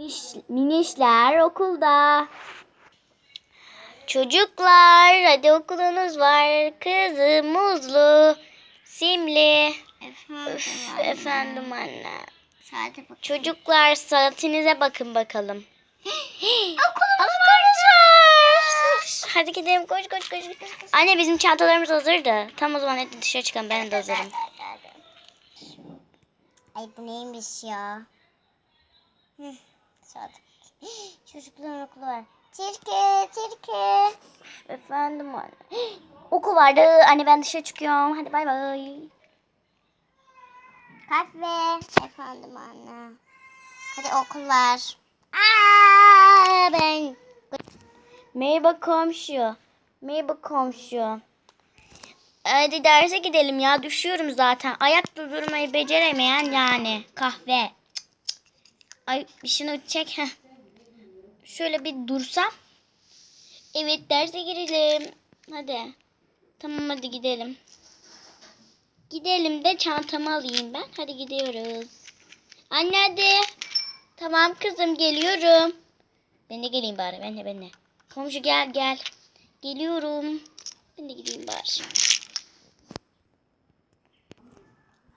Miş- minişler okulda. Çocuklar hadi okulunuz var. Kızım muzlu, simli. Efendim, Üf, anne. efendim anne. Saate bak. Çocuklar saatinize bakın bakalım. Okulumuz var. Hadi gidelim koş koş koş. Anne bizim çantalarımız hazırdı. Tam o zaman hadi dışarı çıkalım ben de hazırım. Ay bu neymiş ya? Saat. Çocukların okulu var. Tilki, tilki. Efendim anne. Okul vardı. Anne ben dışarı çıkıyorum. Hadi bay bay. Kahve. Efendim anne. Hadi okul var. Aa, ben. Merhaba komşu. Merhaba komşu. Hadi derse gidelim ya. Düşüyorum zaten. Ayakta durmayı beceremeyen yani. Kahve. Ay şunu çek. Heh. Şöyle bir dursam. Evet derse girelim. Hadi. Tamam hadi gidelim. Gidelim de çantamı alayım ben. Hadi gidiyoruz. Anne hadi. Tamam kızım geliyorum. Ben de geleyim bari. Ben de ben de. Komşu gel gel. Geliyorum. Ben de gideyim bari.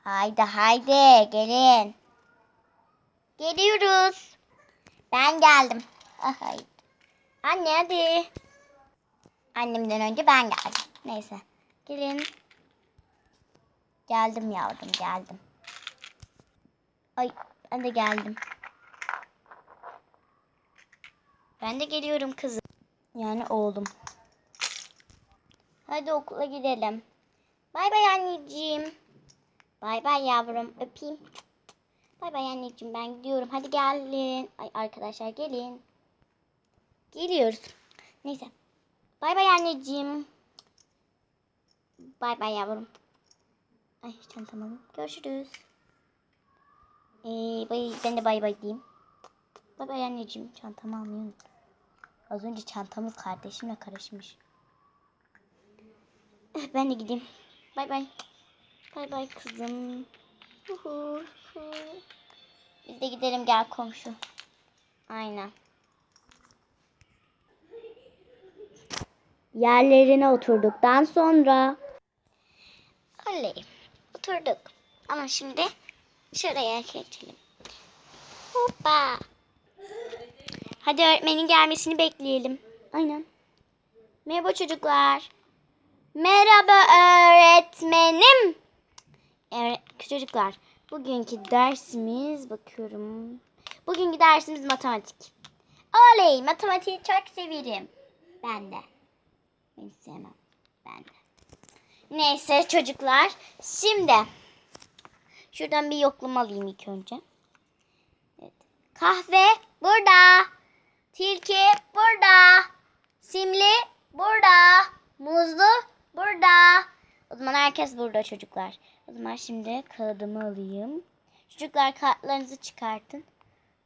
Haydi haydi gelin. Geliyoruz. Ben geldim. Ah, Ay. Anne hadi. Annemden önce ben geldim. Neyse. Gelin. Geldim yavrum geldim. Ay ben de geldim. Ben de geliyorum kızım. Yani oğlum. Hadi okula gidelim. Bay bay anneciğim. Bay bay yavrum. Öpeyim. Bay bay anneciğim ben gidiyorum. Hadi gelin. Ay arkadaşlar gelin. Geliyoruz. Neyse. Bay bay anneciğim. Bay bay yavrum. Ay çantamı alayım. Görüşürüz. Ee, bay, ben de bay bay diyeyim. Bay bay anneciğim. Çantamı unuttum. Az önce çantamız kardeşimle karışmış. Eh, Ben de gideyim. Bay bay. Bay bay kızım. Biz de gidelim gel komşu. Aynen. Yerlerine oturduktan sonra Oley. Oturduk. Ama şimdi şuraya geçelim. Hoppa. Hadi öğretmenin gelmesini bekleyelim. Aynen. Merhaba çocuklar. Merhaba öğretmenim. Evet çocuklar. Bugünkü dersimiz bakıyorum. Bugünkü dersimiz matematik. Oley matematiği çok severim. Ben de. Ben sevmem. Ben de. Neyse çocuklar. Şimdi şuradan bir yoklama alayım ilk önce. Evet. Kahve burada. Tilki burada. Simli burada. Muzlu burada. O zaman herkes burada çocuklar. O zaman şimdi kağıdımı alayım. Çocuklar kartlarınızı çıkartın.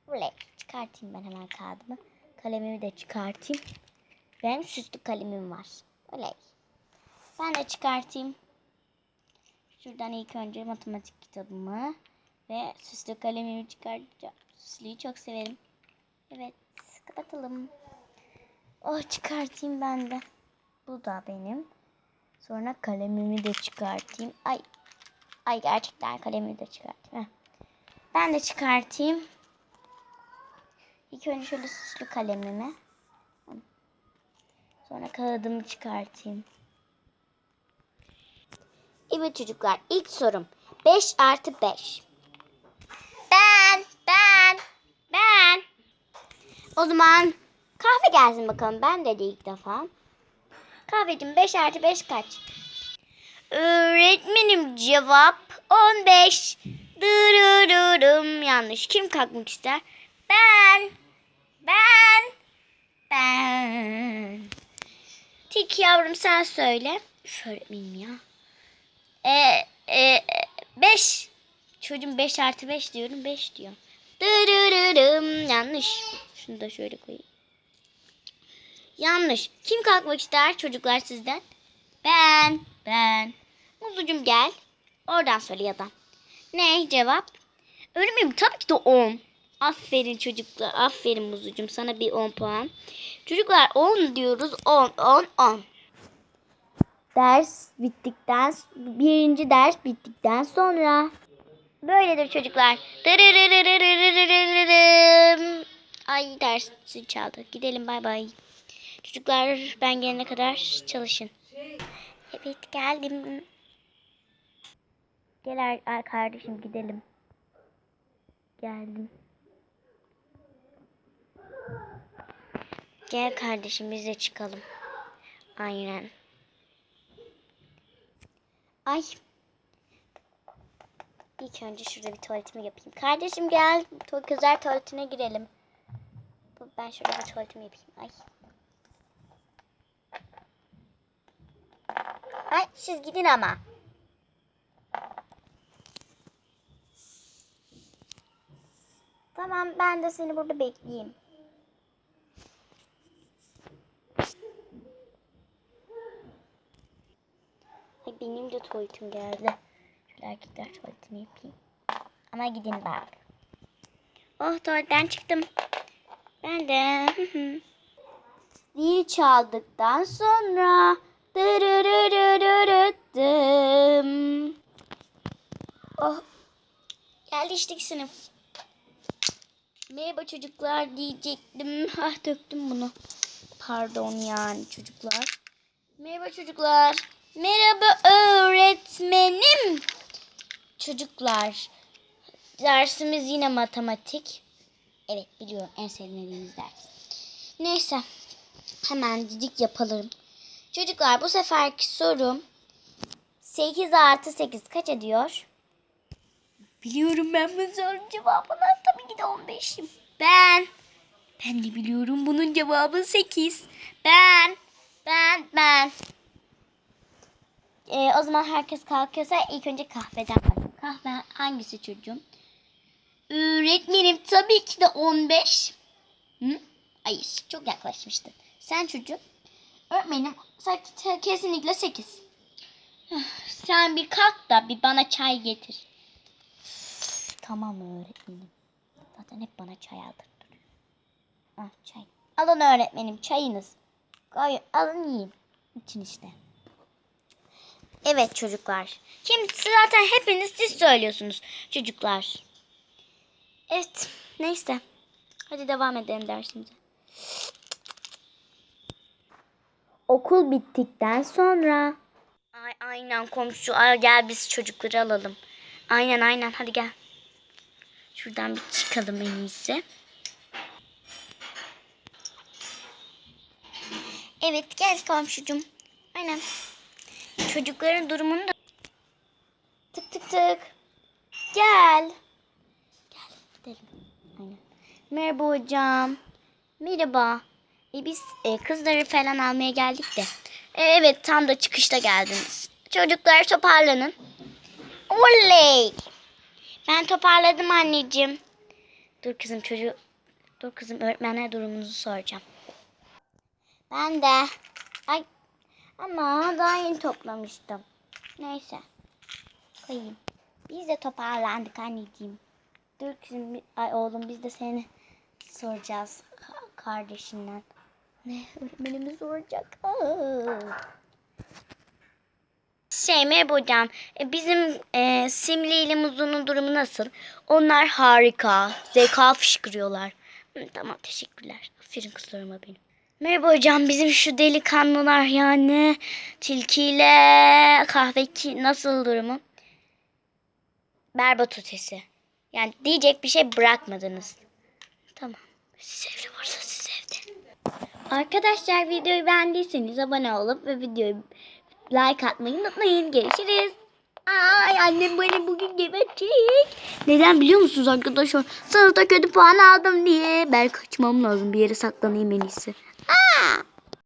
Buraya çıkartayım ben hemen kağıdımı. Kalemimi de çıkartayım. Benim süslü kalemim var. Oley. Ben de çıkartayım. Şuradan ilk önce matematik kitabımı ve süslü kalemimi çıkartacağım. Süslüyü çok severim. Evet, kapatalım. Oh çıkartayım ben de. Bu da benim. Sonra kalemimi de çıkartayım. Ay. Ay gerçekten kalemimi de çıkartayım. Heh. Ben de çıkartayım. İlk önce şöyle süslü kalemimi. Sonra kağıdımı çıkartayım. Evet çocuklar ilk sorum. 5 artı 5. Ben, ben, ben. O zaman kahve gelsin bakalım. Ben de ilk defa. Kahvecim 5 artı 5 kaç? Öğretmenim cevap 15. Dırırırım yanlış. Kim kalkmak ister? Ben. Ben. Ben. Tilki yavrum sen söyle. Üf, öğretmenim ya. E, e, 5. Çocuğum 5 artı 5 diyorum. 5 diyor. Dırırırım. Yanlış. Şunu da şöyle koyayım. Yanlış. Kim kalkmak ister çocuklar sizden? Ben. Ben. Muzucum gel. Oradan söyle ya da. Ne cevap? Öğrenmeyeyim tabii ki de 10. Aferin çocuklar. Aferin Muzucum. Sana bir 10 puan. Çocuklar 10 diyoruz. 10, 10, 10. Ders bittikten, birinci ders bittikten sonra. Böyledir çocuklar. Ay dersi çaldı. Gidelim bay bay. Çocuklar ben gelene kadar çalışın. Evet geldim. Gel ar- kardeşim gidelim. Geldim. Gel kardeşim biz de çıkalım. Aynen. Ay. İlk önce şurada bir tuvaletimi yapayım. Kardeşim gel. Kızlar tuvaletine girelim. Ben şurada bir tuvaletimi yapayım. Ay. Ay siz gidin ama. Tamam ben de seni burada bekleyeyim. Ay benim de tuvaletim geldi. Şöyle erkekler tuvaletini yapayım. Ama gidin bak. Oh tuvaletten çıktım. Ben de. Zil çaldıktan sonra. Oh. Sınıf. Merhaba çocuklar diyecektim. Ah döktüm bunu. Pardon yani çocuklar. Merhaba çocuklar. Merhaba öğretmenim. Çocuklar. Dersimiz yine matematik. Evet biliyorum en sevdiğiniz ders. Neyse. Hemen didik yapalım. Çocuklar bu seferki sorum 8 artı 8 kaç ediyor? Biliyorum ben bu sorunun cevabını tabii ki de 15'im. Ben. Ben de biliyorum bunun cevabı 8. Ben. Ben. Ben. Ee, o zaman herkes kalkıyorsa ilk önce kahveden başlayalım. Kahve hangisi çocuğum? Öğretmenim tabii ki de 15. Hı? Hayır çok yaklaşmıştın. Sen çocuğum? Öğretmenim kesinlikle 8. Sen bir kalk da bir bana çay getir. Tamam öğretmenim. Zaten hep bana çay aldırtıyor. Ah çay. Alın öğretmenim çayınız. Gayet alın yiyin. İçin işte. Evet çocuklar. Şimdi zaten hepiniz siz söylüyorsunuz çocuklar. Evet neyse. Hadi devam edelim dersimize. Okul bittikten sonra. Ay, aynen komşu. Ay, gel biz çocukları alalım. Aynen aynen hadi gel. Şuradan bir çıkalım en iyisi. Evet gel komşucum. Aynen. Çocukların durumunu da... Tık tık tık. Gel. Gel gidelim. Aynen. Merhaba hocam. Merhaba. E, biz e, kızları falan almaya geldik de. E, evet tam da çıkışta geldiniz. Çocuklar toparlanın. Oley. Ben toparladım anneciğim. Dur kızım çocuğu. Dur kızım öğretmenler durumunuzu soracağım. Ben de. Ay. Ama daha yeni toplamıştım. Neyse. Koyayım. Biz de toparlandık anneciğim. Dur kızım. Ay oğlum biz de seni soracağız. ka- Kardeşinden. Ne? Öğretmenimiz soracak. Aa. Şey merhaba hocam. E, Bizim e, Simli ile Muzlu'nun durumu nasıl? Onlar harika. Zeka fışkırıyorlar. Tamam teşekkürler. Aferin kızlarıma benim. Merhaba hocam. Bizim şu delikanlılar yani tilkiyle kahveki nasıl durumu? Berbat ötesi. Yani diyecek bir şey bırakmadınız. Tamam. Siz evde varsa siz. Arkadaşlar videoyu beğendiyseniz abone olup ve videoyu like atmayı unutmayın. Görüşürüz. Ay annem beni bugün gebertecek. Neden biliyor musunuz arkadaşlar? Sınıfta kötü puan aldım diye. Ben kaçmam lazım. Bir yere saklanayım en iyisi.